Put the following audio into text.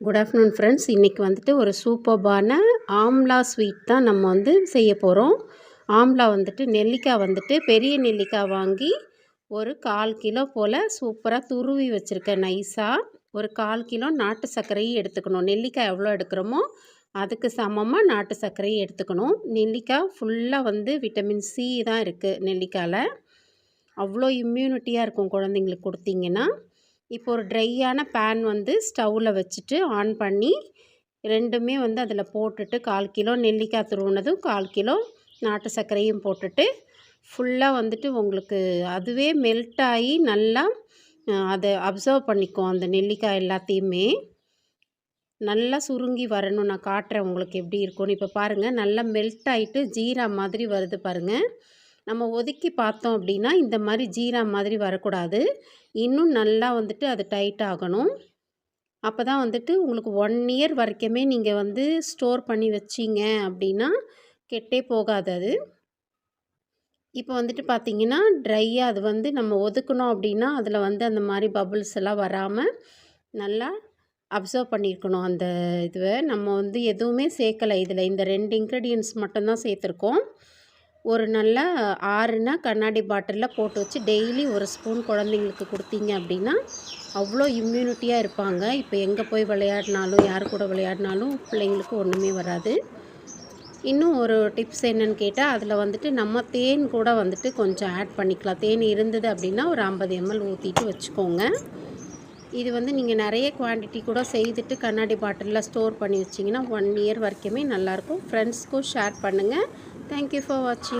Good afternoon friends இன்றைக்கி வந்துட்டு ஒரு சூப்பர்பான ஆம்லா ஸ்வீட் தான் நம்ம வந்து செய்ய போகிறோம் ஆம்லா வந்துட்டு நெல்லிக்காய் வந்துட்டு பெரிய நெல்லிக்காய் வாங்கி ஒரு கால் கிலோ போல் சூப்பராக துருவி வச்சுருக்கேன் நைஸாக ஒரு கால் கிலோ நாட்டு சர்க்கரையும் எடுத்துக்கணும். நெல்லிக்காய் எவ்வளோ எடுக்கிறோமோ அதுக்கு சமமாக நாட்டு சர்க்கரையும் எடுத்துக்கணும். நெல்லிக்காய் ஃபுல்லாக வந்து விட்டமின் சி தான் இருக்குது நெல்லிக்காயில். அவ்வளோ இம்யூனிட்டியாக இருக்கும் குழந்தைங்களுக்கு கொடுத்தீங்கன்னா. இப்போ ஒரு ட்ரையான பேன் வந்து ஸ்டவ்வில் வச்சுட்டு ஆன் பண்ணி ரெண்டுமே வந்து அதில் போட்டுட்டு கால் கிலோ நெல்லிக்காய் துருவினதும் கால் கிலோ நாட்டு சர்க்கரையும் போட்டுட்டு ஃபுல்லாக வந்துட்டு உங்களுக்கு அதுவே மெல்ட் ஆகி நல்லா அதை அப்சர்வ் பண்ணிக்கும் அந்த நெல்லிக்காய் எல்லாத்தையுமே. நல்லா சுருங்கி வரணும். நான் காட்டுறேன் உங்களுக்கு எப்படி இருக்கும்னு. இப்போ பாருங்கள் நல்லா மெல்ட் ஆகிட்டு ஜீரா மாதிரி வருது பாருங்கள் நம்ம ஒதுக்கி பார்த்தோம் அப்படின்னா இந்த மாதிரி ஜீரா மாதிரி வரக்கூடாது. இன்னும் நல்லா வந்துட்டு அது டைட் ஆகணும். அப்போ தான் வந்துட்டு உங்களுக்கு ஒன் இயர் வரைக்குமே நீங்கள் வந்து ஸ்டோர் பண்ணி வச்சிங்க அப்படின்னா கெட்டே போகாது அது. இப்போ வந்துட்டு பார்த்திங்கன்னா ட்ரையாக அது வந்து நம்ம ஒதுக்கணும் அப்படின்னா அதில் வந்து அந்த மாதிரி பபுள்ஸ் எல்லாம் வராமல் நல்லா அப்சர்வ் பண்ணியிருக்கணும். அந்த இதுவை நம்ம வந்து எதுவுமே சேர்க்கலை. இதில் இந்த ரெண்டு இன்க்ரீடியன்ஸ் மட்டும்தான் சேர்த்துருக்கோம். ஒரு நல்ல ஆறுனா கண்ணாடி பாட்டிலில் போட்டு வச்சு டெய்லி ஒரு ஸ்பூன் குழந்தைங்களுக்கு கொடுத்தீங்க அப்படின்னா அவ்வளோ இம்யூனிட்டியாக இருப்பாங்க. இப்போ எங்கே போய் விளையாடினாலும் யார் கூட விளையாடினாலும் பிள்ளைங்களுக்கு ஒன்றுமே வராது. இன்னும் ஒரு டிப்ஸ் என்னென்னு கேட்டால் அதில் வந்துட்டு நம்ம தேன் கூட வந்துட்டு கொஞ்சம் ஆட் பண்ணிக்கலாம். தேன் இருந்தது அப்படின்னா ஒரு ஐம்பது எம்எல் ஊற்றிட்டு வச்சுக்கோங்க. இது வந்து நீங்கள் நிறைய குவான்டிட்டி கூட செய்துட்டு கண்ணாடி பாட்டிலில் ஸ்டோர் பண்ணி வச்சிங்கன்னா ஒன் இயர் வரைக்குமே நல்லாயிருக்கும் ஃப்ரெண்ட்ஸ்க்கும் ஷேர் பண்ணுங்கள் தேங்க்யூ ஃபார் வாட்சிங்